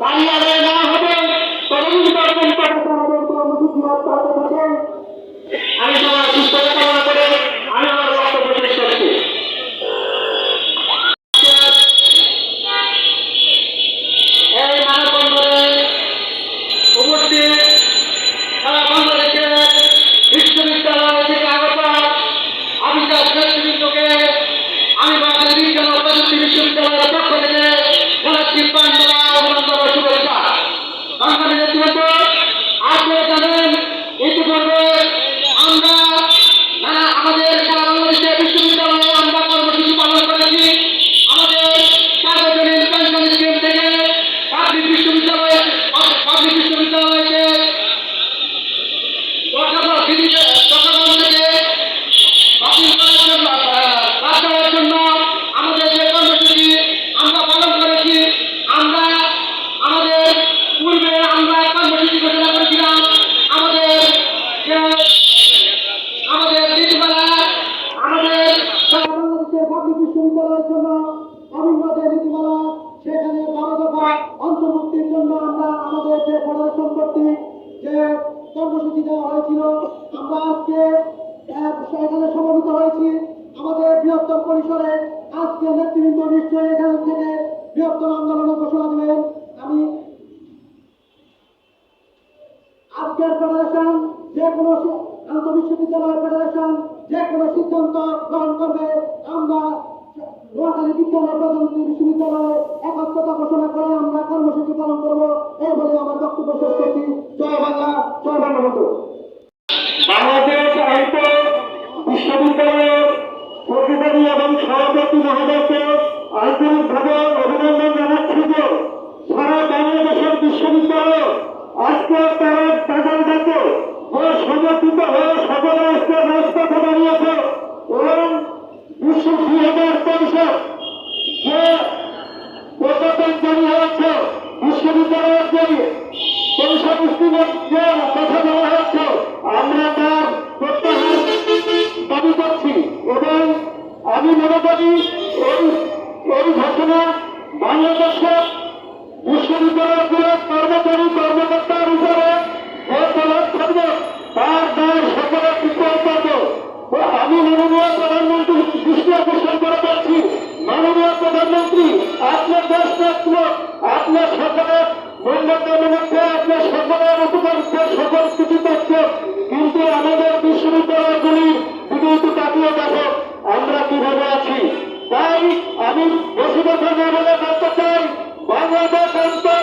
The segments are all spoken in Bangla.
দাঁড়িয়ে আদায় না হবে ততদিন পর্যন্ত আমাদের কর্মসূচি অব্যাহত থাকে। আমি সবার সুস্থতা কামনা করে আমি আমার বক্তব্য শেষ করছি। এই মানববন্ধনে উপস্থিত সারা বাংলাদেশের বিশ্ববিদ্যালয় থেকে বাংলাদেশ বিজ্ঞান ও বিশ্ববিদ্যালয়ের দেওয়া হয়েছিল। আমরা আজকে এখানে সমবেত হয়েছি। আমাদের বৃহত্তর পরিসরে আজকে নেতৃবৃন্দ নিশ্চয়ই এখান থেকে বৃহত্তর আন্দোলনের ঘোষণা দেবেন। আমি আজকের ফেডারেশন যে কোনো সি- আন্তঃ বিশ্ববিদ্যালয় ফেডারেশন যে কোনো সিদ্ধান্ত গ্রহণ করবে। আমরা নোয়াখালী বিজ্ঞান ও সভাপতি মহোদয়কে আন্তরিকভাবে অভিনন্দন জানাচ্ছি যে সারা বাংলাদেশের বিশ্ববিদ্যালয় আজকে তারা তাদের যাতে যে সংগঠিত হয়ে সকলে আজকে রাজপথে দাঁড়িয়েছে এবং বিশ্ব দুই হাজার পরিষদ যে প্রজ্ঞাপন জারি হয়েছে, বিশ্ববিদ্যালয়ের জন্য পরিষদ স্কুলের যে কথা বলা হয়েছে, আমরা তার প্রত্যাহার দাবি করছি এবং আমি মনে করি এই এই ঘটনা বাংলাদেশের বিশ্ববিদ্যালয়গুলোর কর্মচারী, কর্মকর্তার উপরে থাকবে তার দায় সকলে বিচার করবে আমি মাননীয় প্রধানমন্ত্রী দৃষ্টি আকর্ষণ করে পাচ্ছি মাননীয় প্রধানমন্ত্রী, আপনার দেশ নেত্র আপনার সকলের মধ্যে আপনার সকলের উপকারিতা সকল কিছু তথ্য, কিন্তু আমাদের বিশ্ববিদ্যালয়গুলির দিকে একটু তাকিয়ে দেখো আমরা কীভাবে আছি? তাই আমি না বলে বলতে চাই, বাংলাদেশ অন্তর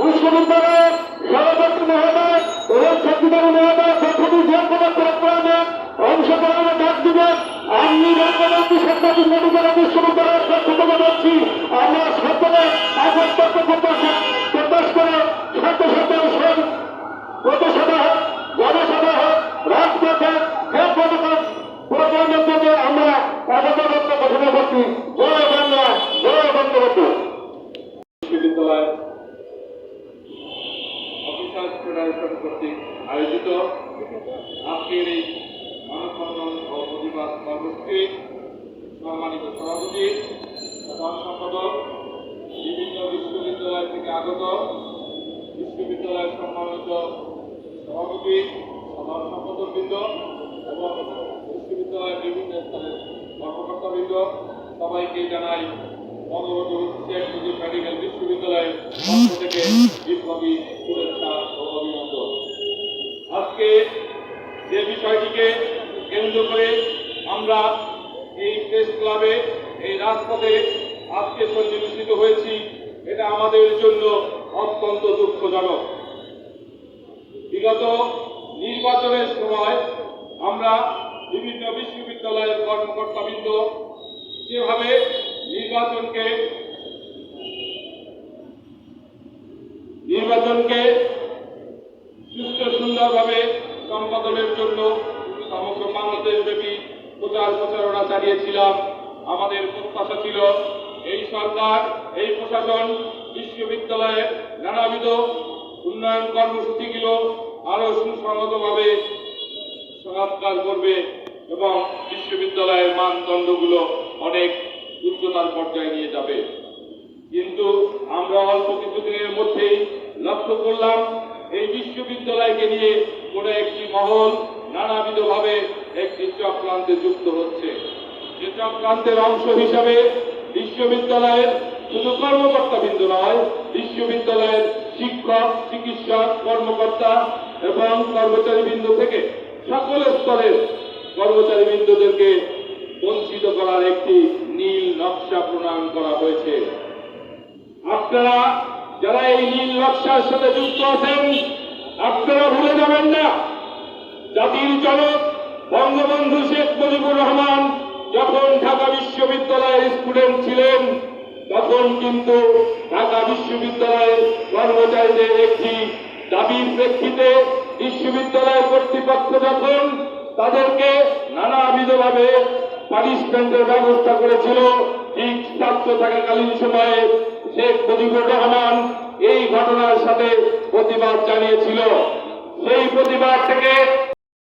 বিশ্ববিদ্যালয়ের সভাপতি মহোদয় এবং সেক্রেটারি মহোদয় ডাক আমি বিশ্ববিদ্যালয়ের আমরা সকলে একত্র জয় বাংলা জয় বঙ্গবন্ধু বিশ্ববিদ্যালয় অফিসার্স ফেডারেশন কর্তৃক আয়োজিত আজকের এই মানববন্ধন ও প্রতিবাদ কর্মসূচি বিশ্ববিদ্যালয়ের বিভিন্ন স্তরের কর্মকর্তাবৃন্দ সবাইকে জানাই বঙ্গবন্ধু মেডিকেল বিশ্ববিদ্যালয়ের পক্ষ থেকে বিপ্লবী শুভেচ্ছা ও অভিনন্দন। আজকে যে বিষয়টিকে কেন্দ্র করে আমরা এই প্রেস ক্লাবে, এই রাজপথে আজকে সন্নিবেশিত হয়েছি, এটা আমাদের জন্য অত্যন্ত দুঃখজনক। বিগত নির্বাচনের সময় আমরা বিভিন্ন বিশ্ববিদ্যালয়ের কর্মকর্তাবৃন্দ যেভাবে নির্বাচনকে নির্বাচনকে সুস্থ সুন্দরভাবে সম্পাদনের জন্য সমগ্র বাংলাদেশ ব্যাপী প্রচার প্রচারণা চালিয়েছিলাম। আমাদের প্রত্যাশা ছিল এই সরকার, এই প্রশাসন বিশ্ববিদ্যালয়ের নানাবিধ উন্নয়ন কর্মসূচিগুলো আরও সুসংহতভাবে সংস্কার করবে এবং বিশ্ববিদ্যালয়ের মানদণ্ডগুলো অনেক উচ্চতার পর্যায়ে নিয়ে যাবে। কিন্তু আমরা অল্প কিছু মধ্যেই লক্ষ্য করলাম, এই বিশ্ববিদ্যালয়কে নিয়ে কোনো একটি মহল নানাবিধভাবে একটি চক্রান্তে যুক্ত হচ্ছে। যে চক্রান্তের অংশ হিসাবে বিশ্ববিদ্যালয়ের শুধু কর্মকর্তা বিন্দু নয়, বিশ্ববিদ্যালয়ের শিক্ষক, চিকিৎসক, কর্মকর্তা এবং কর্মচারী বিন্দু থেকে সকল স্তরের কর্মচারী বিন্দুদেরকে বঞ্চিত করার একটি নীল নকশা প্রণয়ন করা হয়েছে। আপনারা যারা এই নীল নকশার সাথে যুক্ত আছেন, আপনারা ভুলে যাবেন না, জাতির জনক বঙ্গবন্ধু শেখ মুজিবুর রহমান যখন ঢাকা বিশ্ববিদ্যালয়ের স্টুডেন্ট ছিলেন, তখন কিন্তু ঢাকা বিশ্ববিদ্যালয়ের কর্মচারীদের একটি দাবির প্রেক্ষিতে বিশ্ববিদ্যালয় কর্তৃপক্ষ যখন তাদেরকে নানাবিধভাবে পানিশমেন্টের ব্যবস্থা করেছিল। থাকাকালীন সময়ে শেখ মুজিবুর রহমান এই ঘটনার সাথে প্রতিবাদ জানিয়েছিল। সেই